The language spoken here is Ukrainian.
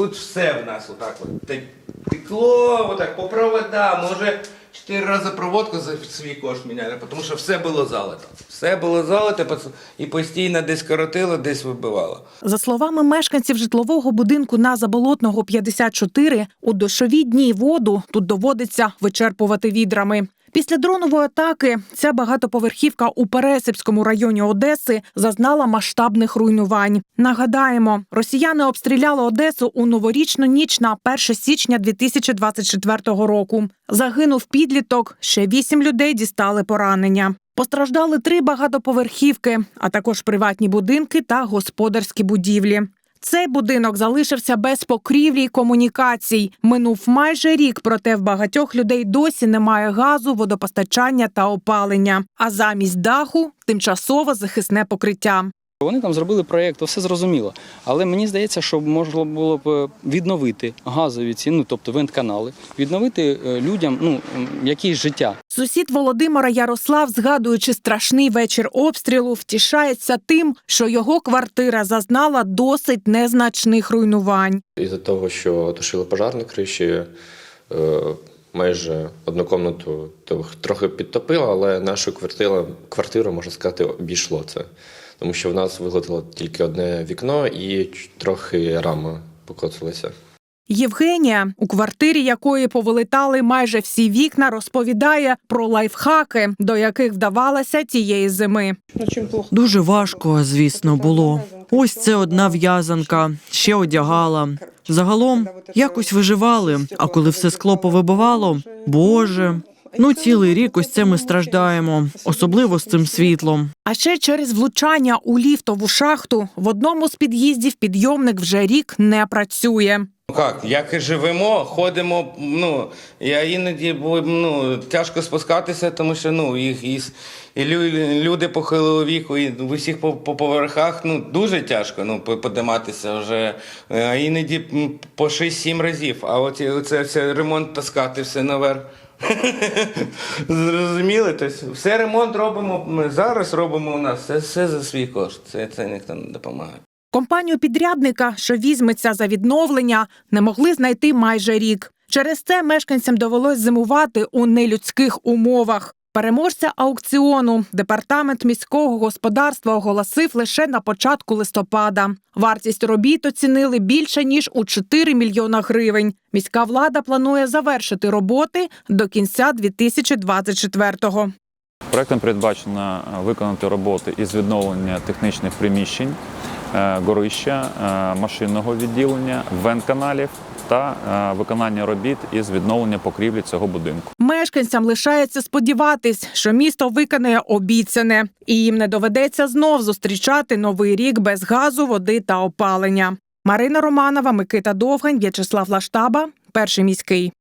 тут все в нас отак от те- текло, отак по проводам. Може, чотири рази проводку за свій кошт міняли, тому що все було залито. Все було залито і постійно десь коротило, десь вибивало. За словами мешканців житлового будинку на Заболотного 54, у дощові дні воду тут доводиться вичерпувати відрами. Після дронової атаки ця багатоповерхівка у Пересипському районі Одеси зазнала масштабних руйнувань. Нагадаємо, росіяни обстріляли Одесу у новорічну ніч на 1 січня 2024 року. Загинув підліток, ще вісім людей дістали поранення. Постраждали три багатоповерхівки, а також приватні будинки та господарські будівлі. Цей будинок залишився без покрівлі й комунікацій. Минув майже рік, проте в багатьох людей досі немає газу, водопостачання та опалення. А замість даху тимчасове захисне покриття. Вони там зробили проєкт, все зрозуміло. Але мені здається, що можна було б е, відновити газові ці, ну тобто вентканали, відновити е, людям ну якісь життя. Сусід Володимира Ярослав, згадуючи страшний вечір обстрілу, втішається тим, що його квартира зазнала досить незначних руйнувань. Із-за того, що тушили пожар на криші, е, майже одну комнату трохи підтопило, але нашу квартиру, квартиру, можна сказати, обійшло це. Тому що в нас вилетіло тільки одне вікно і трохи рама покоцалася. Євгенія, у квартирі якої повилетали майже всі вікна, розповідає про лайфхаки, до яких вдавалася тієї зими. Дуже важко, звісно, було. Ось це одна в'язанка, ще одягала. Загалом якось виживали. А коли все скло повибивало, боже. Ну, цілий рік ось це ми страждаємо, особливо з цим світлом. А ще через влучання у ліфтову шахту в одному з під'їздів підйомник вже рік не працює. Ну Як, як і живемо, ходимо. Ну я іноді ну, тяжко спускатися, тому що ну їх і, і люди похилого віку, і в усіх по, по поверхах ну дуже тяжко ну подиматися вже. Е, А іноді по 6-7 разів. А от і оце, це ремонт таскати все наверх. Зрозуміли? Тобто все ремонт робимо. Ми зараз робимо у нас все, все за свій кошт. Це, це ніхто не допомагає. Компанію підрядника, що візьметься за відновлення, не могли знайти майже рік. Через це мешканцям довелось зимувати у нелюдських умовах. Переможця аукціону департамент міського господарства оголосив лише на початку листопада. Вартість робіт оцінили більше ніж у 4 мільйона гривень. Міська влада планує завершити роботи до кінця 2024-го. Проектом передбачено виконати роботи із відновлення технічних приміщень, горища, е, машинного відділення, вент-каналів та е, виконання робіт із відновлення покрівлі цього будинку. Мешканцям лишається сподіватись, що місто виконає обіцяне, і їм не доведеться знов зустрічати новий рік без газу, води та опалення. Марина Романова, Микита Довгань, В'ячеслав Лаштаба, перший міський.